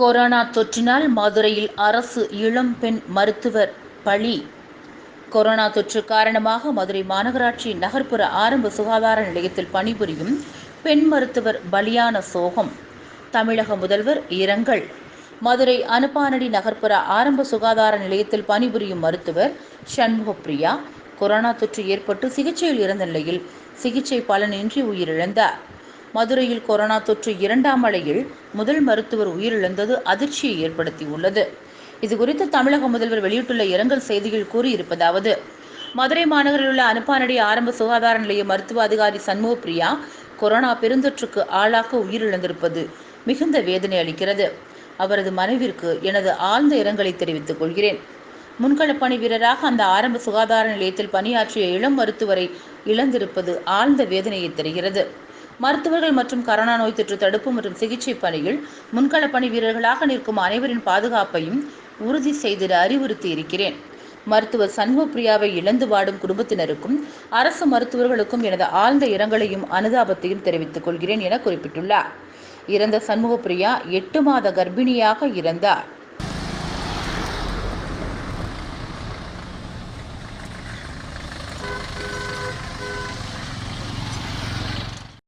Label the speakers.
Speaker 1: Corona தொற்றினால் மதுரையில் அரசு இளம் பெண் மருத்துவர் பலி. கொரோனா தொற்று காரணமாக மதுரை மாநகராட்சி நகர்ப்புற ஆரம்ப சுகாதார நிலையத்தில் பணிபுரியும் பெண் மருத்துவர் பலியான சோகம். தமிழக முதல்வர் இரங்கல். மதுரை அனுப்பானடி நகர்ப்புற ஆரம்ப சுகாதார நிலையத்தில் பணிபுரியும் மருத்துவர் சண்முகப்பிரியா. கொரோனா தொற்று ஏற்பட்டு சிகிச்சையில் இருந்த நிலையில் சிகிச்சை பலனின்றி உயிரிழந்தார். மதுரையில் கொரோனா தொற்று இரண்டாம் அலையில் முதல் மருத்துவர் உயிரிழந்தது அதிர்ச்சியை ஏற்படுத்தியுள்ளது. இதுகுறித்து தமிழக முதல்வர் வெளியிட்டுள்ள இரங்கல் செய்தியில் கூறியிருப்பதாவது மதுரை மாநகரில் உள்ள அனுப்பானடி ஆரம்ப சுகாதார நிலைய மருத்துவ அதிகாரி சண்முகப்பிரியா கொரோனா பெருந்தொற்றுக்கு ஆளாக உயிரிழந்திருப்பது மிகுந்த வேதனை அளிக்கிறது. அவரது மனைவிற்கு எனது ஆழ்ந்த இரங்கலை தெரிவித்துக் கொள்கிறேன். முன்களப் பணி வீரராக அந்த ஆரம்ப சுகாதார நிலையத்தில் பணியாற்றிய இளம் மருத்துவரை இழந்திருப்பது ஆழ்ந்த வேதனையை தருகிறது. மருத்துவர்கள் மற்றும் கரோனா நோய் தொற்று தடுப்பு மற்றும் சிகிச்சை பணியில் முன்கள பணி வீரர்களாக நிற்கும் அனைவரின் பாதுகாப்பையும் உறுதி செய்திட அறிவுறுத்தி இருக்கிறேன். மருத்துவர் சண்முகப்பிரியாவை இழந்து வாடும் குடும்பத்தினருக்கும் அரசு மருத்துவர்களுக்கும் எனது ஆழ்ந்த இரங்கலையும் அனுதாபத்தையும் தெரிவித்துக் கொள்கிறேன் என குறிப்பிட்டுள்ளார். இறந்த சண்முகப்பிரியா எட்டு மாத கர்ப்பிணியாக இறந்தார்